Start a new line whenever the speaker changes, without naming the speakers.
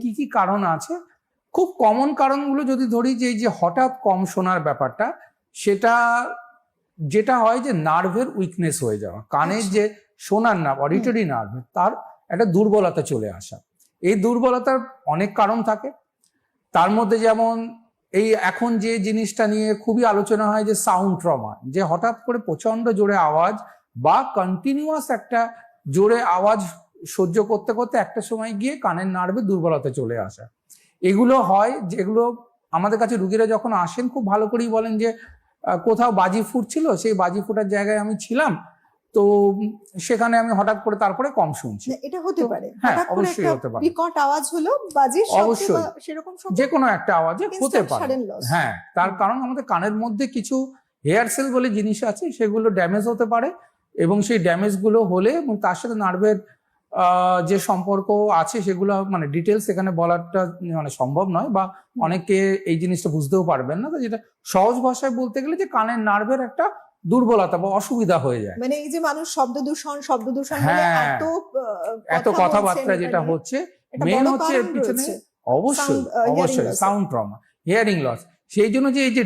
কি কি কারণ আছে? খুব কমন কারণগুলো যদি ধরি যে এই যে হঠাৎ কম শোনার ব্যাপারটা সেটা যেটা হয় যে নার্ভের উইকনেস হয়ে যাওয়া। কানের
আচ্ছা।
যে শোনার নার্ভ অডিটরি নার্ভ তার একটা দুর্বলতা চলে আসা। এই দুর্বলতার অনেক কারণ থাকে। তার মধ্যে যেমন এই এখন যে জিনিসটা নিয়ে খুবই আলোচনা হয় যে সাউন্ড ট্রমা যে হঠাৎ করে প্রচণ্ড জোরে আওয়াজ বা কন্টিনিউয়াস একটা জোরে আওয়াজ সহ্য করতে করতে একটা সময় গিয়ে কানের নার্ভে দুর্বলতা চলে আসা। এগুলো হয় যেগুলো আমাদের কাছে রুগীরা যখন আসেন খুব ভালো করেই বলেন যে কোথাও বাজি ফুটছিল সেই বাজি ফুটার জায়গায় আমি ছিলাম তো সেখানে আমি হঠাৎ করে তারপরে কম শুনছি।
এটা হতে পারে।
হ্যাঁ, অবশ্যই হতে পারে।
বিকট আওয়াজ হলো বাজির শব্দে
অবশ্যই।
সেরকম
যে কোনো একটা আওয়াজে হতে পারে। হ্যাঁ তার কারণ আমাদের কানের মধ্যে কিছু হেয়ার সেল বলে জিনিস আছে সেগুলো ড্যামেজ হতে পারে এবং সেই ড্যামেজগুলো হলে এবং তার সাথে নার্ভের যে সম্পর্ক আছে সেগুলো মানে ডিটেলস এখানে বলাটা মানে সম্ভব নয় বা অনেকে এই জিনিসটা বুঝতেও পারবেন না। তো যেটা সহজ ভাষায় বলতে গেলে যে কানের নার্ভের একটা দুর্বলতা বা অসুবিধা হয়ে যায়।
মানে এই যে মানুষ শব্দ দূষণ শব্দ দূষণ
হ্যাঁ,
এত
এত কথাবার্তা যেটা হচ্ছে মেন হচ্ছে এর পিছনে অবশ্যই
uh,
অবশ্যই সাউন্ড ট্রমা হিয়ারিং লস সেই জন্য যে এই যে